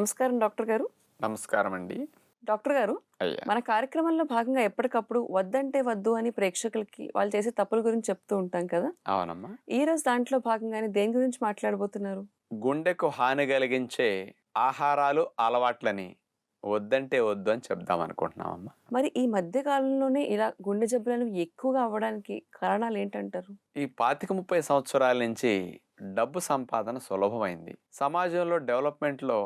నమస్కారం డాక్టర్ గారు. నమస్కారం అండి డాక్టర్ గారు మన కార్యక్రమంలో భాగంగా ఎప్పటికప్పుడు వద్దంటే వద్దు అని ప్రేక్షకులకి వాళ్ళు చేసే తప్పుల గురించి చెప్తూ ఉంటాం కదా. అవునమ్మా. ఈ రోజు దాంట్లో భాగంగానే దేని గురించి మాట్లాడబోతున్నారు? గుండెకు హాని కలిగించే ఆహారాలు అలవాట్లని వద్దంటే వద్దు అని చెప్దాం అనుకుంటున్నామమ్మా. మరి ఈ మధ్య కాలంలోనే ఇలా గుండె జబ్బులను ఎక్కువగా అవ్వడానికి కారణాలు ఏంటంటారు? ఈ పాతిక ముప్పై సంవత్సరాల నుంచి డబ్బు సంపాదన సులభమైంది. సమాజంలో డెవలప్మెంట్లో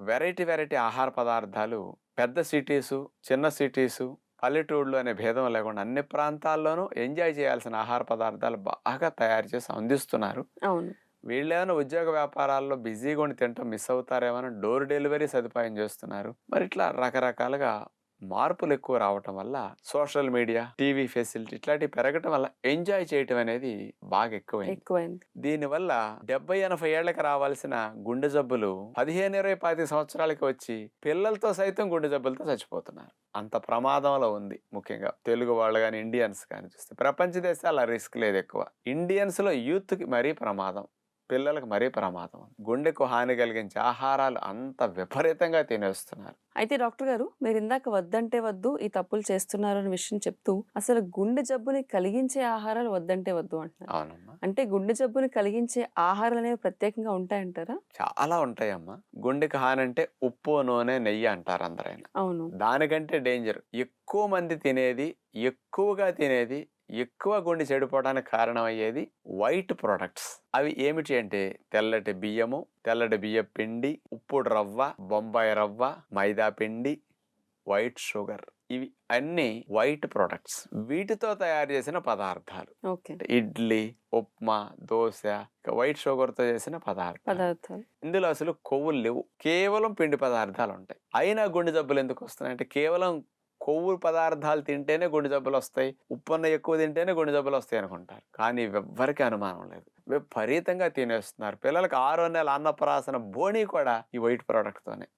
వెరైటీ వెరైటీ ఆహార పదార్థాలు పెద్ద సిటీసు చిన్న సిటీసు పల్లెటూళ్ళు అనే భేదం లేకుండా అన్ని ప్రాంతాల్లోనూ ఎంజాయ్ చేయాల్సిన ఆహార పదార్థాలు బాగా తయారు చేసి అందిస్తున్నారు. అవును. వీళ్ళేమైనా ఉద్యోగ వ్యాపారాల్లో బిజీగా ఉండి తింటాం మిస్ అవుతారేమో డోర్ డెలివరీ సదుపాయం చేస్తున్నారు. మరి ఇట్లా రకరకాలుగా మార్పులు ఎక్కువ రావటం వల్ల సోషల్ మీడియా టీవీ ఫెసిలిటీ ఇట్లాంటివి పెరగటం వల్ల ఎంజాయ్ చేయటం అనేది బాగా ఎక్కువైంది. ఎక్కువైంది. దీనివల్ల డెబ్బై ఎనభై ఏళ్ళకు రావాల్సిన గుండె జబ్బులు పదిహేను ఇరవై పది సంవత్సరాలకి వచ్చి పిల్లలతో సైతం గుండె జబ్బులతో చచ్చిపోతున్నారు. అంత ప్రమాదంలో ఉంది ముఖ్యంగా. తెలుగు వాళ్ళు కానీ ఇండియన్స్ కానీ చూస్తే ప్రపంచ దేశాల రిస్క్ లేదు ఎక్కువ. ఇండియన్స్లో యూత్కి మరీ ప్రమాదం. పిల్లలకు మరీ ప్రమాదం. గుండెకు హాని కలిగించే ఆహారాలు అంత విపరీతంగా తినేస్తున్నారు. అయితే డాక్టర్ గారు మీరు ఇందాక వద్దంటే వద్దు ఈ తప్పులు చేస్తున్నారు అనే విషయం చెప్తూ అసలు గుండె జబ్బుని కలిగించే ఆహారాలు వద్దంటే వద్దు అంటున్నారు. అవునమ్మా. అంటే గుండె జబ్బుని కలిగించే ఆహారాలు అనేవి ప్రత్యేకంగా ఉంటాయంటారా? చాలా ఉంటాయమ్మా. గుండెకు హాని అంటే ఉప్పు నూనె నెయ్యి అంటారు అందరైనా. అవును. దానికంటే డేంజర్. ఎక్కువ మంది తినేది ఎక్కువగా తినేది ఎక్కువ గుండె చెడిపోవడానికి కారణమయ్యేది వైట్ ప్రొడక్ట్స్ అవి ఏమిటి అంటే తెల్లటి బియ్యము తెల్లటి బియ్య పిండి ఉప్పుడు రవ్వ బొంబాయి రవ్వ మైదా పిండి వైట్ షుగర్ ఇవి అన్ని వైట్ ప్రొడక్ట్స్ వీటితో తయారు చేసిన పదార్థాలు. ఇడ్లీ ఉప్మా దోశ వైట్ షుగర్తో చేసిన పదార్థాలు. పదార్థాలు. ఇందులో అసలు కొవ్వులు లేవు. కేవలం పిండి పదార్థాలు ఉంటాయి. అయినా గుండె జబ్బులు ఎందుకు వస్తున్నాయి? అంటే కేవలం కొవ్వు పదార్థాలు తింటేనే గుండె జబ్బులు వస్తాయి ఉప్పన్న ఎక్కువ తింటేనే గుండె జబ్బులు వస్తాయి అనుకుంటారు. కానీ ఎవ్వరికి అనుమానం లేదు. విపరీతంగా తినేస్తున్నారు. పిల్లలకు ఆరో నెల అన్నప్రాసన బోణి కూడా ఈ వైట్ ప్రోడక్ట్ తోనే.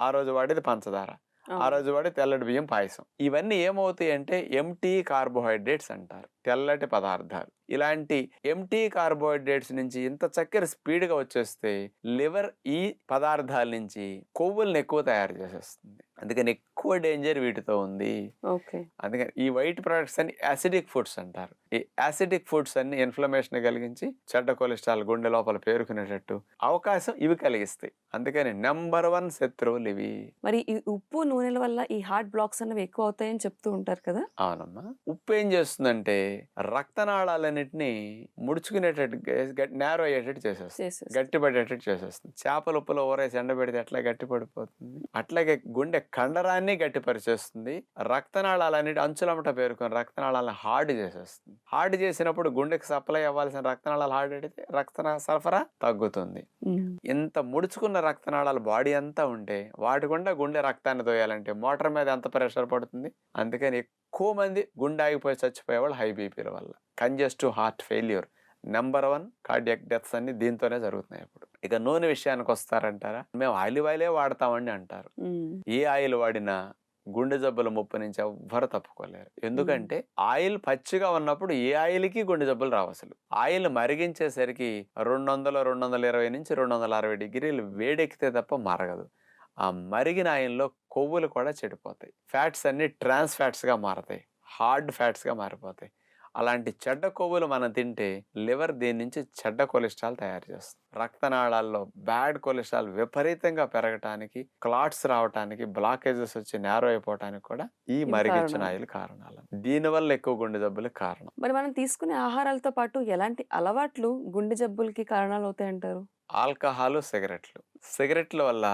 ఆ రోజు వాడేది పంచదార ఆ. రోజు వాడి తెల్లటి బియ్యం పాయసం. ఇవన్నీ ఏమవుతాయి అంటే ఎంటీ కార్బోహైడ్రేట్స్ అంటారు తెల్లటి పదార్థాలు. ఇలాంటి ఎంటీ కార్బోహైడ్రేట్స్ నుంచి ఇంత చక్కెర స్పీడ్గా వచ్చేస్తే లివర్ ఈ పదార్థాల నుంచి కొవ్వుల్ని ఎక్కువ తయారు చేసేస్తుంది. అందుకని ఎక్కువ డేంజర్ వీటితో ఉంది. ఓకే. అందుకని ఈ వైట్ ప్రొడక్ట్స్ అన్ని యాసిడిక్ ఫుడ్స్ అంటారు. ఈ యాసిడిక్ ఫుడ్స్ అన్ని ఇన్ఫ్లమేషన్ కలిగించి చెడ్డ కొలెస్ట్రాల్ గుండె లోపల పేరుకునేటట్టు అవకాశం ఇవి కలిగిస్తాయి. అందుకని నెంబర్ వన్ శత్రువులు ఇవి. మరి ఈ ఉప్పు నూనెల వల్ల ఈ హార్ట్ బ్లాక్స్ అనేవి ఎక్కువ అవుతాయని చెప్తూ ఉంటారు కదా? అవునమ్మా. ఉప్పు ఏం చేస్తుందంటే రక్తనాళాలన్నింటినీ ముడుచుకునేటట్టు నేరో అయ్యేటట్టు చేసేస్తుంది. చేసేసి గట్టి పడేటట్టు చేసేస్తుంది. చేపల ఉప్పులో ఊరేసి ఎండబెడితే ఎట్లా గట్టి పడిపోతుంది అట్లాగే గుండె కండరాన్ని గట్టిపరిచేస్తుంది. రక్తనాళాలన్నిటి అంచులమట పేరుకొని రక్తనాళాలను హార్డ్ చేసేస్తుంది. హార్డ్ చేసినప్పుడు గుండెకి సప్లై అవ్వాల్సిన రక్తనాళాలు హార్డ్ అయితే రక్త సరఫరా తగ్గుతుంది. ఇంత ముడుచుకున్న రక్తనాళాలు బాడీ అంతా ఉంటే వాటి గుండా గుండె రక్తాన్ని తోయాలంటే మోటార్ మీద ఎంత ప్రెషర్ పడుతుంది? అందుకని ఎక్కువ మంది గుండె ఆగిపోయి చచ్చిపోయేవాళ్ళు హై బీపీల వల్ల. Congestive heart failure. Number one cardiac deaths అన్ని దీంతోనే జరుగుతున్నాయి ఇప్పుడు. ఇక నూనె విషయానికి వస్తారంటారా? మేము ఆలివ్ ఆయిలే వాడతామండి అంటారు. ఏ ఆయిల్ వాడినా గుండె జబ్బుల ముప్పు నుంచి ఎవ్వరు తప్పుకోలేరు. ఎందుకంటే ఆయిల్ పచ్చిగా ఉన్నప్పుడు ఏ ఆయిల్కి గుండె జబ్బులు రావు అసలు. ఆయిల్ మరిగించేసరికి రెండు వందల రెండు వందల ఇరవై నుంచి రెండు వందల అరవై డిగ్రీలు వేడెక్కితే తప్ప మరగదు. ఆ మరిగిన ఆయిల్లో కొవ్వులు కూడా చెడిపోతాయి. ఫ్యాట్స్ అన్ని ట్రాన్స్ ఫ్యాట్స్గా మారతాయి. హార్డ్ ఫ్యాట్స్గా మారిపోతాయి. అలాంటి చెడ్డ కొవ్వులు మనం తింటే లివర్ దీని నుంచి చెడ్డ కొలెస్ట్రాల్ తయారు చేస్తుంది. రక్తనాళాల్లో బ్యాడ్ కొలెస్ట్రాల్ విపరీతంగా పెరగటానికి క్లాట్స్ రావటానికి బ్లాకేజెస్ వచ్చి నేరో అయిపోవటానికి కూడా ఈ మరిగించిన కారణాలు. ఆయిల్ కారణాలు. దీనివల్ల ఎక్కువ గుండె జబ్బులకు కారణం. మరి మనం తీసుకునే ఆహారాలతో పాటు ఎలాంటి అలవాట్లు గుండె జబ్బులకి కారణాలు అవుతాయంటారు? ఆల్కహాల్ సిగరెట్లు. సిగరెట్ల వల్ల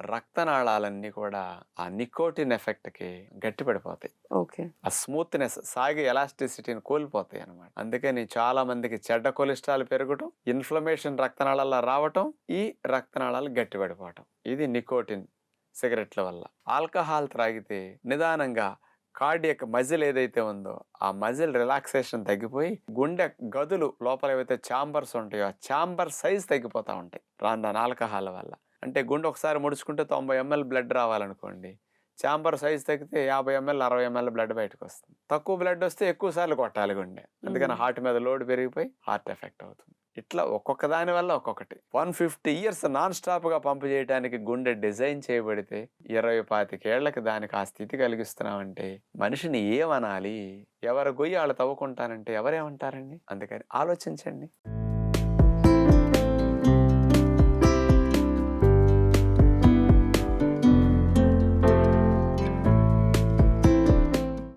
రక్తనాళాలన్నీ కూడా ఆ నికోటిన్ ఎఫెక్ట్కి గట్టిపడిపోతాయి. ఓకే. ఆ స్మూత్నెస్ సాగి ఎలాస్టిసిటీని కోల్పోతాయి అనమాట అందుకని చాలా మందికి చెడ్డ కొలెస్ట్రాల్ పెరగటం ఇన్ఫ్లమేషన్ రక్తనాళాల్లో రావటం ఈ రక్తనాళాలు గట్టిపడిపోవటం. ఇది నికోటిన్ సిగరెట్ల వల్ల. ఆల్కహాల్ త్రాగితే నిదానంగా కార్డియక్ మజిల్ ఏదైతే ఉందో ఆ మజిల్ రిలాక్సేషన్ తగ్గిపోయి గుండె గదులు లోపల ఏవైతే ఛాంబర్స్ ఉంటాయో ఆ ఛాంబర్ సైజ్ తగ్గిపోతూ ఉంటాయి. రాను ఆల్కహాల్ వల్ల. అంటే గుండె ఒకసారి ముడుచుకుంటే తొంభై ఎంఎల్ బ్లడ్ రావాలనుకోండి ఛాంబర్ సైజ్ తగ్గితే యాభై ఎంఎల్ అరవై ఎంఎల్ బ్లడ్ బయటకు వస్తుంది తక్కువ బ్లడ్ వస్తే ఎక్కువ సార్లు కొట్టాలి గుండె. అందుకని. హార్ట్ మీద లోడ్ పెరిగిపోయి హార్ట్ ఎఫెక్ట్ అవుతుంది. ఇట్లా ఒక్కొక్క దాని వల్ల ఒక్కొక్కటి. వన్ ఫిఫ్టీ ఇయర్స్ నాన్ స్టాప్గా పంపు చేయడానికి గుండె డిజైన్ చేయబడితే ఇరవై పాతికేళ్ళకి దానికి ఆ స్థితి కలిగిస్తున్నామంటే మనిషిని ఏమనాలి? ఎవరు గొయ్యి వాళ్ళు తవ్వుకుంటానంటే ఎవరేమంటారండి? అందుకని ఆలోచించండి.